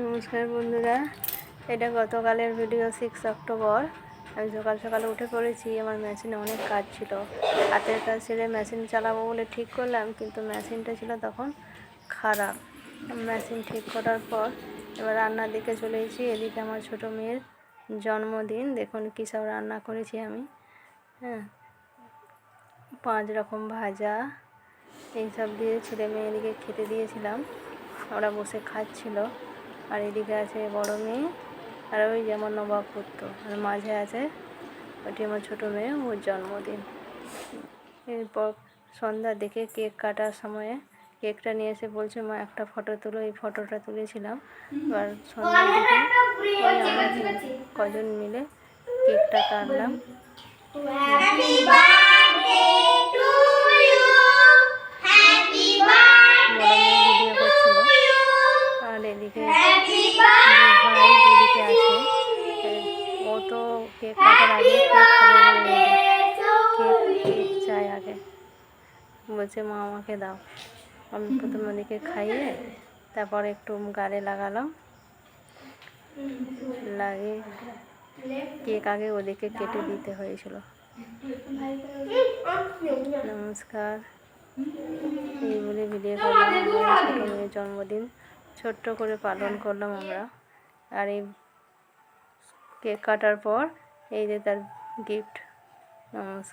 নমস্কার বন্ধুরা, এটা গতকালের ভিডিও সিক্স অক্টোবর আমি সকাল সকালে উঠে পড়েছি, আমার মেশিনে অনেক কাজ ছিল। হাতের কাজ ছেড়ে মেশিন চালাবো বলে ঠিক করলাম, কিন্তু মেশিনটা ছিল তখন খারাপ। মেশিন ঠিক করার পর এবার রান্নার দিকে চলে এসেছি। এদিকে আমার ছোটো মেয়ের জন্মদিন, দেখুন কী সব রান্না করেছি আমি। হ্যাঁ পাঁচ রকম ভাজা, এইসব দিয়ে ছেলে মেয়েদিকে খেতে দিয়েছিলাম। ওরা বসে খাচ্ছিল। আর এদিকে আছে বড় মেয়ে আর ওই যেমন নবাব পুত্র। আর মাঝে আছে ওটি আমার ছোটো মেয়ে, ওর জন্মদিন। এরপর সন্ধ্যার দিকে কেক কাটার সময়ে কেকটা নিয়ে এসে বলছে, মা, একটা ফটো তুলো। এই ফটোটা তুলেছিলাম। এবার সন্ধ্যার দিকে কজন মিলে কেকটা কাটলাম। ও তো কেক কাটার আগে কেক খাব কেক চাই আগে। বলছে মা আমাকে দাও। আমি প্রথমে ওদিকে খাইয়ে তারপর একটু গালে লাগালাম। লাগিয়ে কেক আগে ওদিকে কেটে দিতে হয়েছিল। নমস্কার। এই বলে ভিডিও করলাম। ছোটো মেয়ের জন্মদিন। ছোট্ট করে পালন করলাম আমরা। আর এই কেক কাটার পর এই যে তার গিফট নমস্কার।